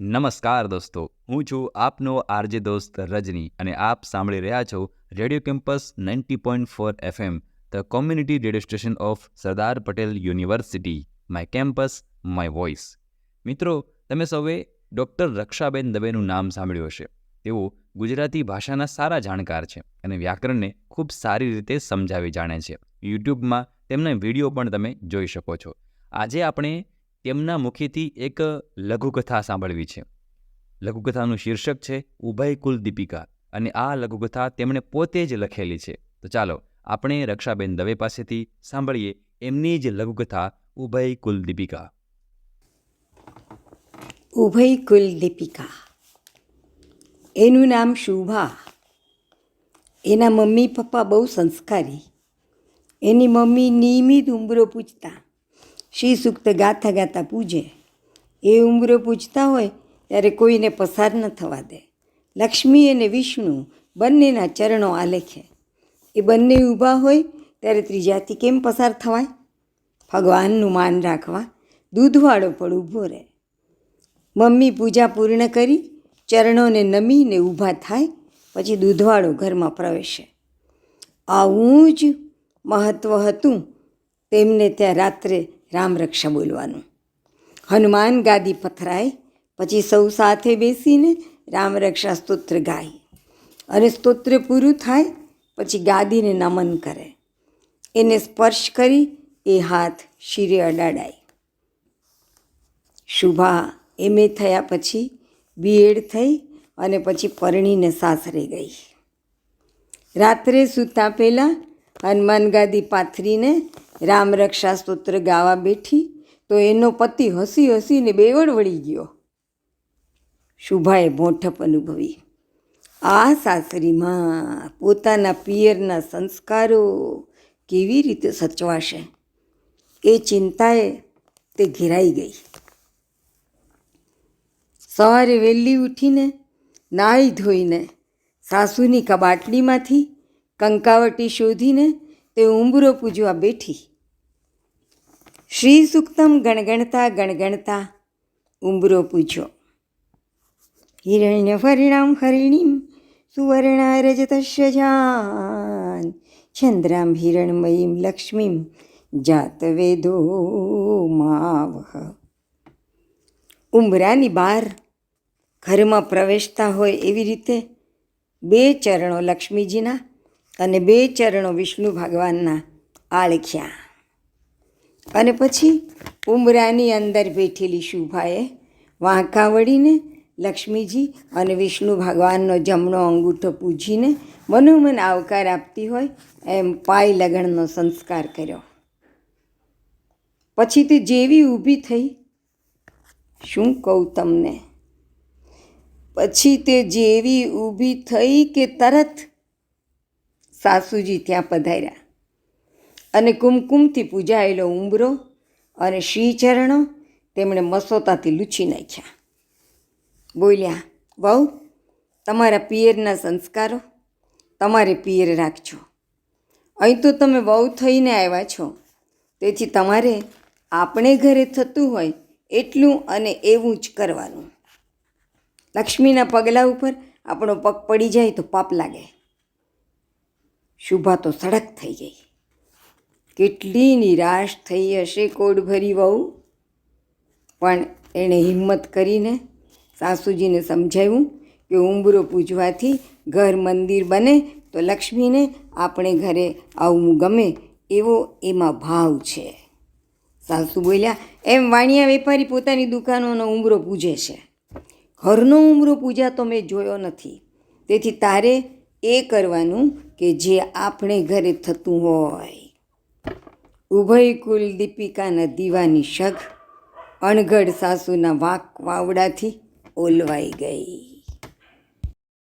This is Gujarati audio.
નમસ્કાર દોસ્તો, હું છું આપનો આરજે દોસ્ત રજની અને આપ સાંભળી રહ્યા છો radio campus ninety point four FM, the community radio station of Sardar Patel university. My campus, my voice. મિત્રો, તમે સૌએ ડૉક્ટર રક્ષાબેન દવેનું નામ સાંભળ્યું હશે. તેઓ ગુજરાતી ભાષાના સારા જાણકાર છે અને વ્યાકરણને ખૂબ સારી રીતે સમજાવી જાણે છે. યુટ્યુબમાં તેમના વીડિયો પણ તમે જોઈ શકો છો. આજે આપણે તેમના મુખેથી એક લઘુકથા સાંભળવી છે. લઘુકથાનું શીર્ષક છે ઉભય કુલ દીપિકા અને આ લઘુકથા તેમણે પોતે જ લખેલી છે. તો ચાલો આપણે રક્ષાબેન દવે પાસેથી સાંભળીએ એમની જ લઘુકથા ઉભય કુલ દીપિકા. ઉભય કુલ દીપિકા. એનું નામ શુભા. એના મમ્મી પપ્પા બહુ સંસ્કારી. એની મમ્મી નિયમિત ઉંબરો પૂછતા શ્રી સૂક્ત ગાથા ગાતા પૂજે. એ ઉંબરો પૂછતા હોય ત્યારે કોઈને પસાર ન થવા દે. લક્ષ્મી અને વિષ્ણુ બંનેના ચરણો આલેખે. એ બંને ઊભા હોય ત્યારે ત્રીજાથી કેમ પસાર થવાય? ભગવાનનું માન રાખવા દૂધવાળો પણ ઊભો રહે. મમ્મી પૂજા પૂર્ણ કરી, ચરણોને નમીને ઊભા થાય, પછી દૂધવાળો ઘરમાં પ્રવેશે. આવું જ મહત્ત્વ હતું. તેમને ત્યાં રાત્રે રામરક્ષા બોલવાનું. હનુમાન ગાદી પથરાય, પછી સૌ સાથે બેસીને રામરક્ષા સ્તોત્ર ગાય. અને સ્તોત્ર પૂરું થાય, પછી ગાદીને નમન કરે. એને સ્પર્શ કરી એ હાથ શિરે અડાડાય. શુભા એમએ થયા પછી બીએડ થઈ અને પછી પરણીને સાસરે ગઈ. રાત્રે સૂતા પહેલાં હનુમાન ગાદી પાથરીને રામરક્ષા સ્તોત્ર ગાવા બેઠી તો એનો પતિ હસી હસીને બેવડ વળી ગયો. શુભાએ મોઠપ અનુભવી. આ સાસરીમાં પોતાના પિયરના સંસ્કારો કેવી રીતે સચવાશે એ ચિંતાએ તે ઘેરાઈ ગઈ. સવારે વહેલી ઉઠીને નાહી ધોઈને સાસુની કબાટલીમાંથી કંકાવટી શોધીને તે ઉંબરો પૂજવા બેઠી. શ્રી સુક્તમ ગણગણતા ગણગણતા. ઉંબરો પૂછ્યો હિરણ્ય ફરિણામ હરિણીમ સુવર્ણા રજતશ્યજાન ચંદ્રામ હિરણમયીમ લક્ષ્મીમ જાત વેદો માવહ. ઉંબરાની બહાર ઘરમાં પ્રવેશતા હોય એવી રીતે બે ચરણો લક્ષ્મીજીના અને બે ચરણો વિષ્ણુ ભગવાનના આળખ્યા. અને પછી ઉમરાની અંદર બેઠેલી શુભાએ વાંકા વળીને લક્ષ્મીજી અને વિષ્ણુ ભગવાનનો જમણો અંગૂઠો પૂજીને મનોમન આવકાર આપતી હોય એમ પાય લગણનો સંસ્કાર કર્યો. પછી તે જેવી ઊભી થઈ, શું કહું તમને? પછી તે જેવી ઊભી થઈ કે તરત સાસુજી ત્યાં પધાર્યા. અને કુમકુમથી પૂજાયેલો ઉંબરો અને શ્રીચરણો તેમણે મસોતાથી લૂછી નાખ્યા. બોલ્યા, વહુ, તમારા પિયરના સંસ્કારો તમારે પિયર રાખજો. અહીં તો તમે વહુ થઈને આવ્યા છો. તેથી તમારે આપણે ઘરે થતું હોય એટલું અને એવું જ કરવાનું. લક્ષ્મીના પગલાં ઉપર આપણો પગ પડી જાય તો પાપ લાગે. શુભા તો સડક થઈ ગઈ. કેટલી નિરાશ થઈ હશે કોડ ભરી વહુ. પણ એણે હિંમત કરીને સાસુજીને સમજાવ્યું કે ઉંબરો પૂજવાથી ઘર મંદિર બને તો લક્ષ્મીને આપણે ઘરે આવવું ગમે એવો એમાં ભાવ છે. સાસુ બોલ્યા, એમ વાણિયા વેપારી પોતાની દુકાનોનો ઉંબરો પૂજે છે. ઘરનો ઉંબરો પૂજા તો મેં જોયો નથી. તેથી તારે એ કરવાનું કે જે આપણે ઘરે થતું હોય. ઉભય કુલ દીપિકાના દીવાની શગ અણઘડ સાસુના વાક વાવડાથી ઓલવાઈ ગઈ.